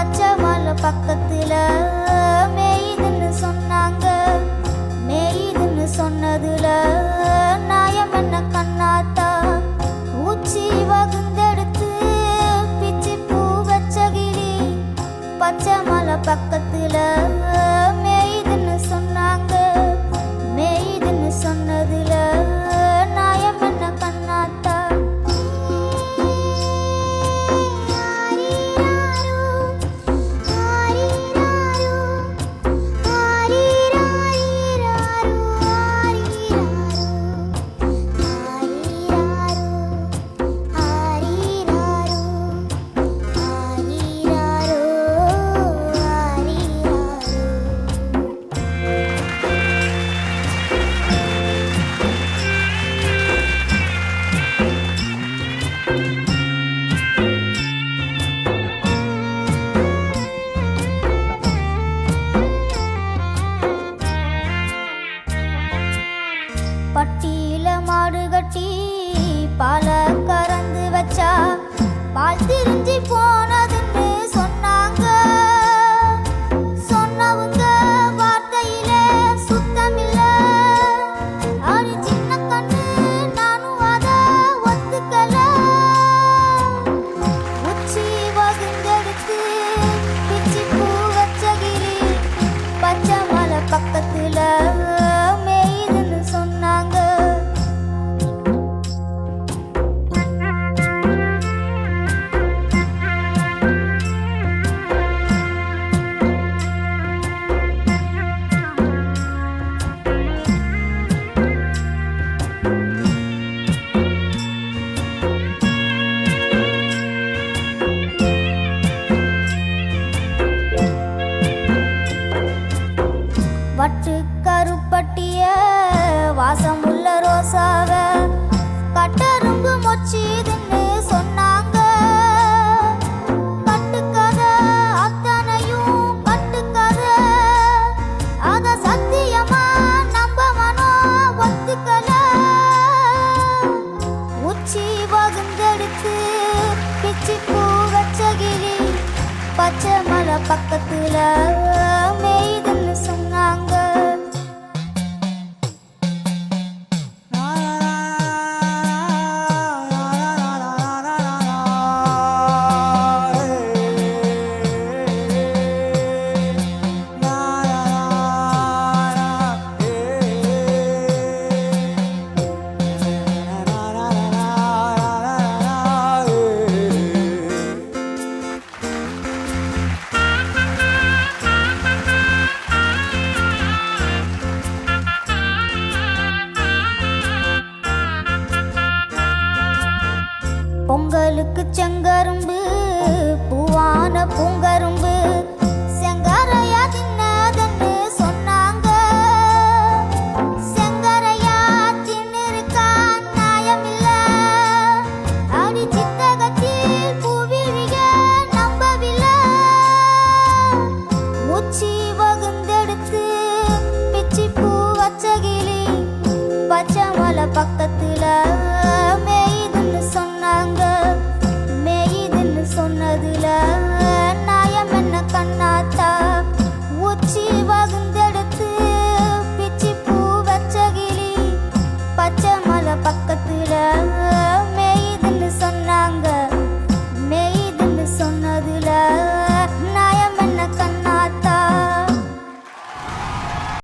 பச்சை மலை பக்கத்தில் வட்டு கருப்பட்டிய வாசம் உள்ள ரோசாவ கட்டரும்பு மொச்சிதுன்னு சொன்னாங்க. கட்டுக்கதை அத்தனையும் கட்டுக்கதை அத சத்தியமா நம்ப மனம் ஒத்துக்கல. உச்சி வகுந்தெடுத்து பிச்சி பூ வச்ச கிளி பச்சை மலை பக்கத்துல உங்களுக்கு செங்கரும்பு